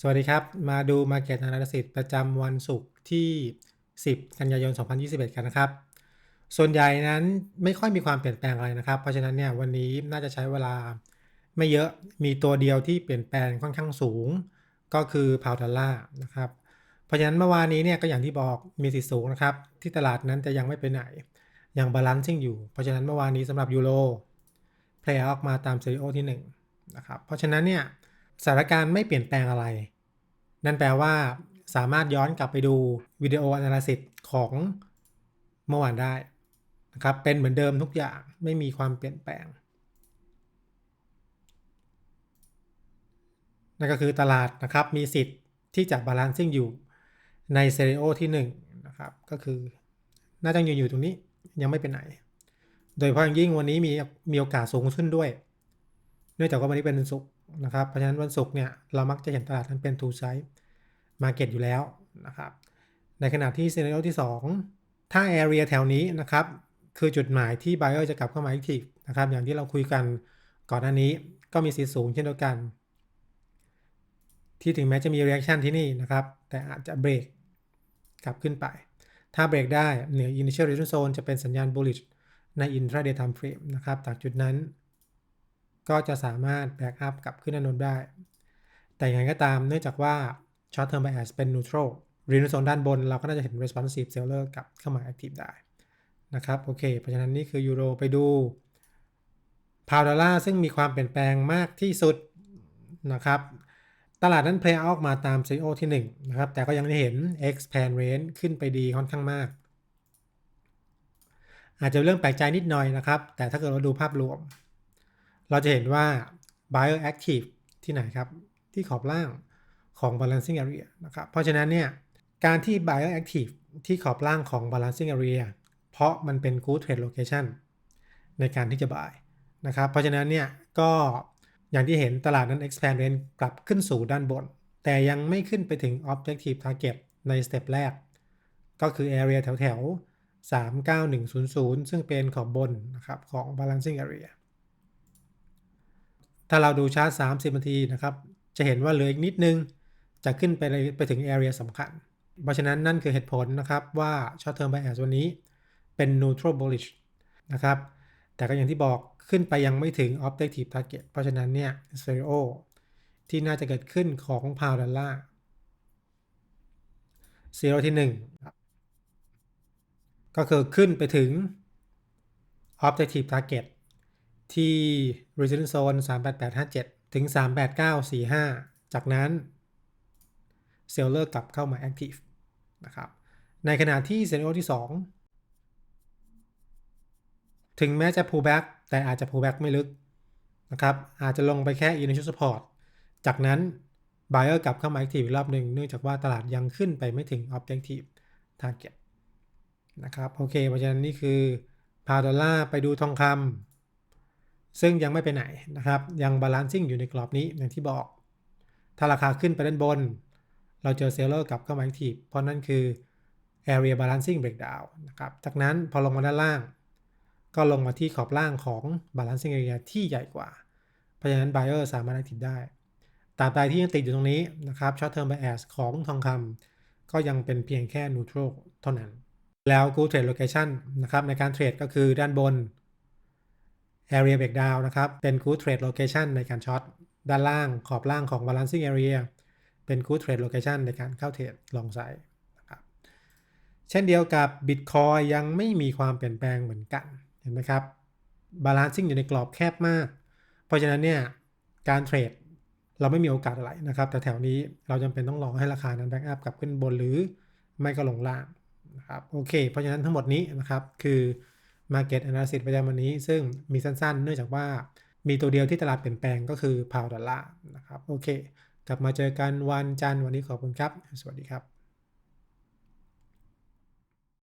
สวัสดีครับ มาดู Market Analysis ประจำวันศุกร์ที่ 10 กันยายน 2021 กันนะครับ ส่วนใหญ่นั้นไม่ค่อยมีความเปลี่ยนแปลงอะไรนะครับ เพราะฉะนั้นเนี่ยวันนี้น่าจะใช้เวลาไม่เยอะมีตัวเดียวที่เปลี่ยนแปลงค่อนข้างสูง ก็คือพาวดอลลาร์นะครับ เพราะฉะนั้นเมื่อวานนี้เนี่ยก็อย่างที่บอกมีสิทธิสูงนะครับ ที่ตลาดนั้นจะยังไม่ไปไหน ยังบาลานซิ่งอยู่ เพราะฉะนั้นเมื่อวานนี้สำหรับยูโรเพลย์ออกมาตามซีรีโอที่1นะครับเพราะฉะนั้นเนี่ย สถานการณ์ไม่เปลี่ยนแปลงอะไร นั่นแปลว่า สามารถย้อนกลับไปดูวิดีโอ analysis ของเมื่อวานได้นะครับ เป็นเหมือนเดิมทุกอย่างไม่มีความเปลี่ยนแปลง นั่นก็คือตลาดนะครับมีสิทธิ์ที่จะบาลานซิ่งอยู่ในเซเรโอที่1นะครับก็คือน่าจะอยู่อยู่ตรงนี้ยังไม่เป็นไหน โดยเฉพาะอย่างยิ่งวันนี้มีมีโอกาสสูงขึ้นด้วย เนื่องจากว่าวันนี้เป็นวันศุกร์ นะครับ เพราะฉะนั้นวันศุกร์เนี่ยเรามักจะเห็นตลาดนั้นเป็น two side market อยู่แล้วนะครับ ในขณะที่ซีนารีโอที่ 2 ถ้า area แถวนี้นะครับ คือจุดหมายที่ buyer จะกลับเข้ามา active นะครับ อย่างที่เราคุยกันก่อนหน้านี้ก็มีสีสูงเช่นเดียวกัน ที่ถึงแม้จะมี reaction ที่นี่นะครับ แต่อาจจะเบรกกลับขึ้นไป ถ้าเบรกได้เหนือ initial resistance zone จะเป็นสัญญาณ bullish ใน intraday time frame นะครับ จากจุดนั้น ก็จะสามารถแบกอัพกลับขึ้นอนนได้ แต่อย่างไรก็ตามเนื่องจากว่า short term bias เป็น neutral รีนโซนด้านบนเราก็น่าจะเห็น responsive seller กลับเข้ามา active ได้นะครับโอเค เพราะฉะนั้นนี่คือยูโรไปดูพาวดอลลาร์ซึ่งมีความเปลี่ยนแปลงมากที่สุดนะครับ ตลาดนั้น play out มาตาม CEO ที่1นะครับ แต่ก็ยังได้เห็น expand range ขึ้นไปดีค่อนข้างมาก อาจจะเรื่องแปลกใจนิดหน่อยนะครับ แต่ถ้าเกิดเราดูภาพรวม เราจะเห็นว่า buyer active ที่ไหนครับ ที่ขอบล่างของ balancing area นะครับเพราะฉะนั้นเนี่ยการที่ buyer active ที่ขอบล่างของ balancing area เพราะมันเป็น good trade location ในการที่จะ buy นะครับเพราะฉะนั้นเนี่ยก็อย่างที่เห็นตลาดนั้น expand range กลับขึ้นสู่ด้านบน แต่ยังไม่ขึ้นไปถึง objective target ในสเต็ปแรก ก็คือ area แถวแถว39100 ซึ่งเป็นขอบบนนะครับของ balancing area ถ้าเราดูชาร์ต30 นาทีนะครับ จะเห็นว่าเหลืออีกนิดนึง จะขึ้นไปไปถึง area สำคัญ เพราะฉะนั้นนั่นคือเหตุผลนะครับว่า short term bias วันนี้เป็น neutral bullish นะครับ แต่ก็อย่างที่บอกขึ้นไปยังไม่ถึง objective target เพราะฉะนั้นเนี่ย stereo ที่น่าจะเกิดขึ้นของ pound dollar ซีโรที่1ก็คือขึ้นไปถึง objective target ที่ resistance zone 38857 ถึง 38945 จากนั้น seller กลับเข้ามา active นะครับ ในขณะที่ scenario ที่ 2 ถึงแม้จะ pullback แต่อาจจะ pullback ไม่ลึกนะครับ อาจจะลงไปแค่ initial support จากนั้น buyer กลับเข้ามา active อีกรอบหนึ่งเนื่องจากว่าตลาดยังขึ้นไปไม่ถึง objective target นะครับ โอเค เพราะฉะนั้นนี่คือพาดอลลาร์ไปดูทองคำ ซึ่งยังไม่ไปไหนนะครับ ยังบาลานซิ่งอยู่ในกรอบนี้อย่างที่บอก ถ้าราคาขึ้นไปด้านบน เราเจอเซลเลอร์กลับเข้ามา active เพราะนั่นคือ area balancing breakdown นะครับ จากนั้นพอลงมาด้านล่าง ก็ลงมาที่ขอบล่างของ balancing area ที่ใหญ่กว่า เพราะฉะนั้น buyer สามารถ active ได้ตราบใดที่ยังติดอยู่ตรงนี้นะครับ short term bias ของทองคำก็ยังเป็นเพียงแค่ neutral เท่านั้น แล้ว good trade location นะครับในการเทรดก็คือด้านบน area breakdown นะครับ เป็น good trade location ในการช็อตด้านล่างขอบล่างของ balancing area เป็น good trade location ในการเข้าเทรดลองไซด์นะครับเช่นเดียวกับ Bitcoin ยังไม่มีความเปลี่ยนแปลงเหมือนกันเห็นไหมครับ balancing อยู่ในกรอบแคบมาก เพราะฉะนั้นเนี่ยการเทรดเราไม่มีโอกาสอะไรนะครับ แต่แถวนี้เราจำเป็นต้องรอให้ราคานั้นแบ็กอัพกลับขึ้นบนหรือไม่ก็ลงล่างนะครับโอเค เพราะฉะนั้นทั้งหมดนี้นะครับคือ Market Analysis ประจำวันนี้ ซึ่งมีสั้นๆ เนื่องจากว่ามีตัวเดียวที่ตลาดเปลี่ยนแปลงก็คือพาวดอลลาร์นะครับ โอเค กลับมาเจอกันวันจันทร์วันนี้ขอบคุณครับ สวัสดีครับ